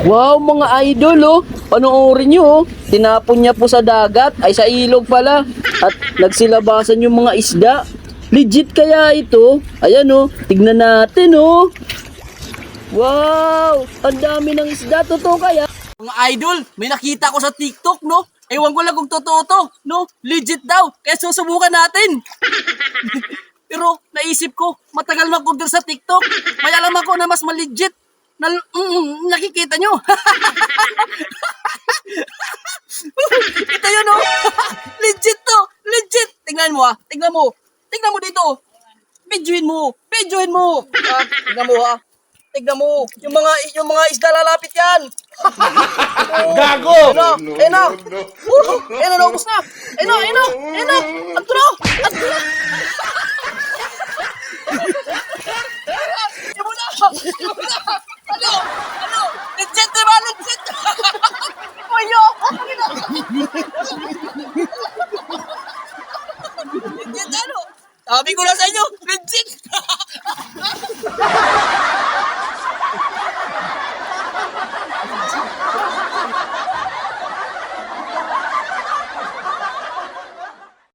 Wow, mga idol oh. Panoorin nyo oh. Tinapon niya po sa dagat, ay sa ilog pala. At nagsilabasan yung mga isda. Legit kaya ito? Ayan oh, tignan natin oh. Wow, ang dami ng isda. Totoo kaya? Mga idol, may nakita ko sa TikTok no. Ewan ko lang kung totoo to, no? Legit daw, kaya susubukan natin. Pero naisip ko, matagal mag-order sa TikTok. May alam ako na mas malegit. Na, mm, nakikita nyo. Ito yun, oh. legit to. Legit. Tingnan mo, ah. Tingnan mo. Tingnan mo dito. Videoin mo. Videoin mo. Ah, tingnan mo, ha. Tingnan mo. Yung mga, yung mga isda lalapit yan. Gago! Ayun na. Uh, ayun na, naubos na. Ayun na, ayun na. Ayun Legit ano? Sabi ko na sa inyo, legit!